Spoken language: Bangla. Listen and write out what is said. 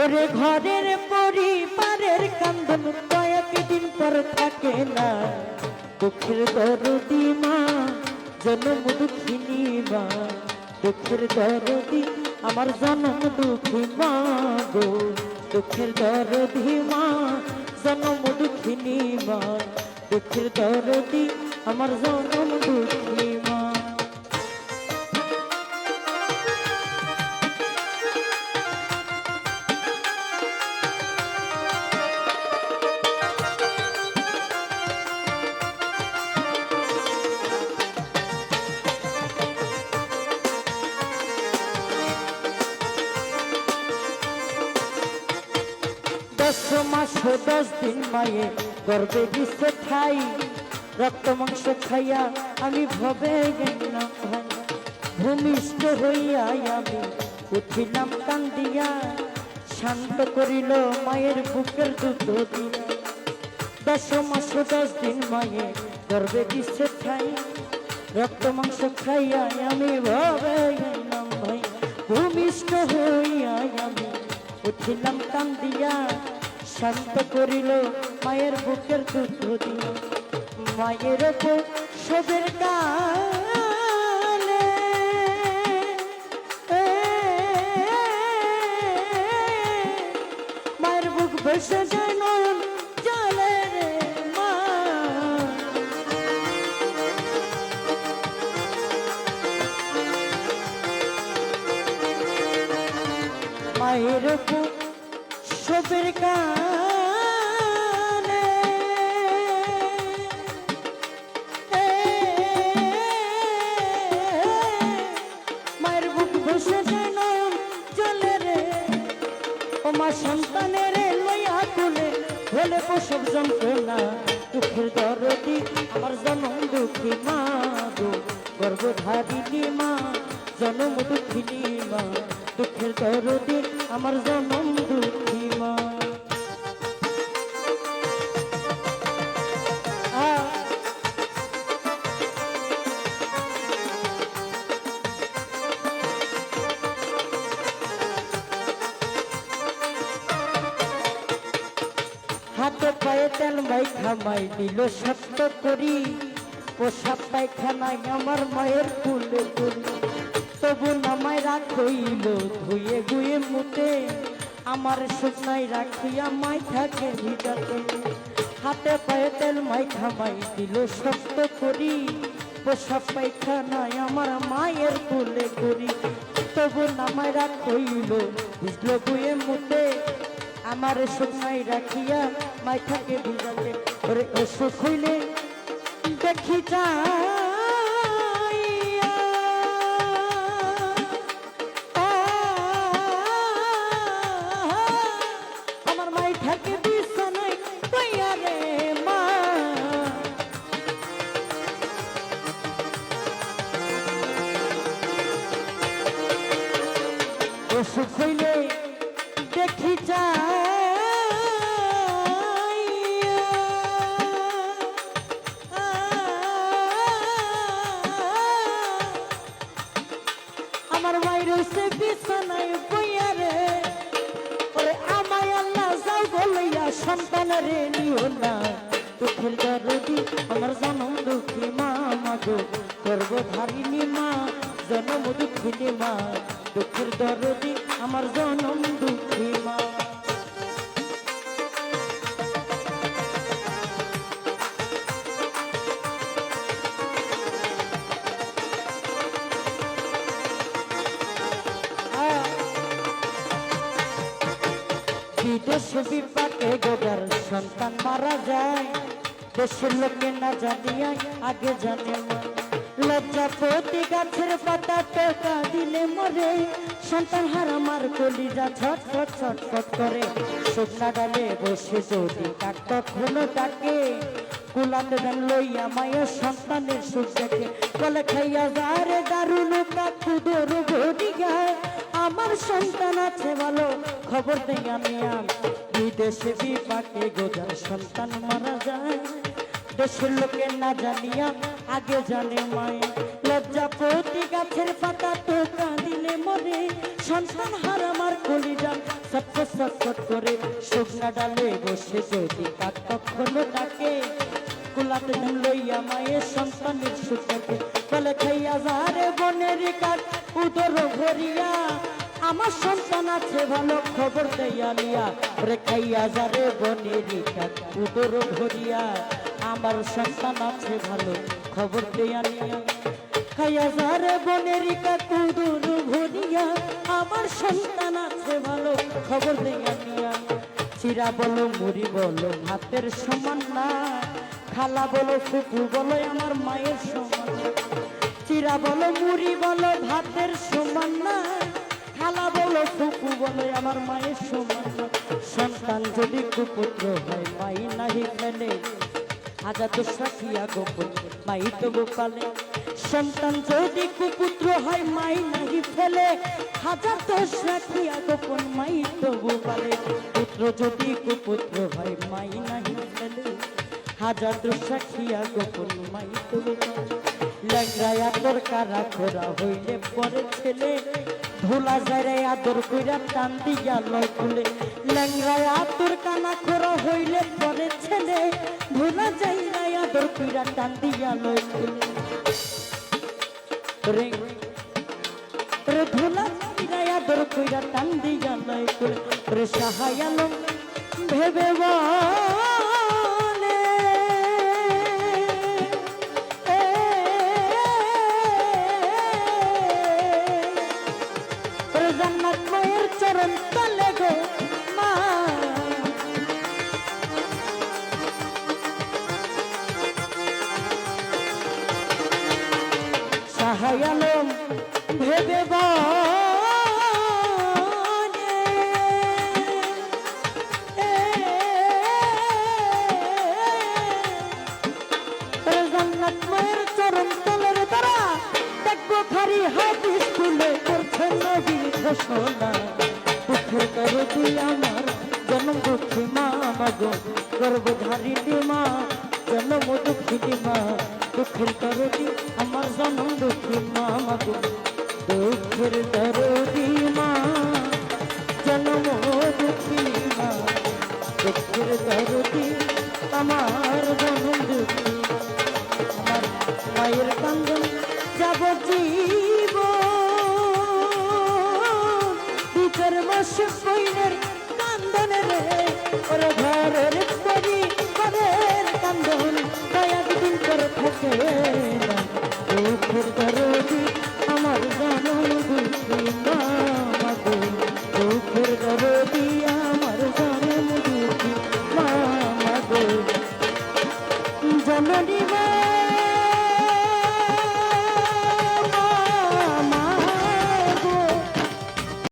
ওরে ঘরের পরিবারের কান্দন কয়েকদিন পর থাকে না। দুঃখের দরদি মা, জন্ম দুঃখিনী মা। দুঃখের দরদি, আমার জন্ম দুঃখী মা গো। দুঃখের দরদি মা, জন্ম দুঃখিনী মা। দুঃখের দরদি, আমার জন্ম দুঃখী দশ মাস দশ দিন মায়ে গর্বে দিছে খাই, রক্ত মাংস খাইয়া আমি ভবে ভূমিষ্ঠ হইয়া আমি উঠিলাম কান্দিয়া, শান্ত করিল মায়ের বুকের দুধ দিয়া। দশ মাস দশ দিন মায়ে গর্বে দিছে খাই, রক্ত মাংস খাইয়া আমি ভবে গেলাম ভাই ভূমিষ্ঠ হইয়া আমি উঠিলাম কান্দিয়া শান্ত করিল, মায়ের বুকের দুধ দিয়া মায়ের ওপর সবের কালে মায়ের বুক জলে রে মা। মায়ের বুক সবের কানে। মায়ের বুক নয়ন জলে রে। ও মা সন্তানের লইয়া তুলে হলে প্রসব যন্ত্রণা, দুঃখের দরদি, আমার জনম দুঃখী মা গো। গর্ভধারিণী মা, জনম দুঃখিনী মা, দুঃখের দরদি, আমার জনম দুঃখী পায়ে তেল মাই দিল সত্য করি, পোশাক পায়খানায় আমার মায়ের ফুলে করি তবু নামায় রাখইল ধুয়ে গুয়ে মুতে, আমার শুকনাই রাখিয়া মাই থাকে ভিটাতে। হাতে পায়ে তেল মাই খামাই দিল সত্য করি, পোশাক পায়খানায় আমার মায়ের ফুলে করি তবু নামায় রাখইল বুঝলো গুয়ে মুতে আমার শুকনাই রাখিয়া মাইথাকে ভিজাতে ওরে অসুখ হইলে দেখি। আমার মাই বিছানায় বইয়া রে। ওরে আমায় আল্লাহ যাও বলিয়া, সন্তান রে নিও না। দুঃখের দরদি, আমার জনম দুঃখী মা মাগো গর্ভধারিণী মা, জনম দুঃখিনী মা। দুঃখের দরদি, আমার জনম দুঃখী মা। বিদেশ বিপাকে গোদার সন্তান মারা যায়। দেশের লোকে না জানিয়া আগে জানে লজ্জাপতি গাছের পাতা টোকা দিলে মরে। সন্তান হার আমার কলিজা ছট ছট ছট ছট করে। শুকনা ডালে বসে যদি কাক কখনো ডাকে কুলাতে দেন লইয়া মায়ের সন্তানের সুখ দেখে। বলে খাইয়া যারে দারুণ কাকু দরু ঘটি গায় আমার সন্তান আছে ভালো খবর দেই আমি। বিদেশে বিপাকে গোজার সন্তান মারা যায়। দেশের লোকে না জানিয়া আগে জানে মায়। লজ্জা প্রতি গাছের পাতা তো কাঁদিলে মরে। সন্তান হার আমার কলিজা ছটফট ছটফট করে। শুকনা ডালে বসে যদি কাক কখনো ডাকে। কুলাতে লইয়া মায়ের সন্তানের সুখকে বলে খাইয়া যারে বনের কাক। উদর ভরিয়া, আমার সন্তান আছে, ভালো খবর দেয়া লিয়া। রে খাইয়া যারে বনের উদর ভরিয়া, আমার সন্তান আছে, ভালো খবর দেয়া লিয়া। খাইয়া যারে বনের কাকুদুর ভরিয়া, আমার সন্তান আছে, ভালো খবর দেয়া নিয়া চিরা বলো, মুড়ি বলো, ভাতের সমান না। খালা বলো ফুপু বলো, আমার মায়ের সমান। চিরা বলো, মুড়ি বলো, ভাতের সমান না। খালা বলো ফুপু বলো, আমার মায়ের সমান না। সন্তান যদি কুপুত্র হয়, মাই নাহি ফেলে হাজার দোষ রাখিয়া গোপন মাই তো গোপালে। সন্তান যদি কুপুত্র হয়, মাই নাহি ফেলে। হাজার তো রাখিয়া গোপন মাই তো গোপালে। পুত্র যদি কুপুত্র হয়, মাই নাহি ফেলে। হাজার তো রাখিয়া গোপন মাই তো গোপালে। ল্যাংরায় আদর কারা খোরা হইলে পরে ছেলে? ভোলা যায় আদর কইরা টান দিয়া লয় তুলে ল্যাংরায় আদর কানা খোরা হইলে পরে ছেলে? ভোলা যায় আদর কইরা টান দিয়া লয় তুলে রে রে ভোলা যায় আদর কইরা টান দিয়া লয় তুলে রে সাহায় আলম, ভেবে বলে। ঘোষণা দুঃখের করো তুই আমার জন্ম দুঃখী মা মাগো গর্ভধারী মা জন্ম দুঃখী মা দুঃখের দরদি আমার জন্ম দুঃখী মা দুঃখের দরদি মা, জন্ম দুঃখী মা। দুঃখের দরদি আমার দুঃখী আমার মায়ের কান্দন যাব জীব বিচার মাস কইনের কান্দন রে, ওরে ঘরের করি ঘরের কান্দন। তাই একদিন করে থাকে।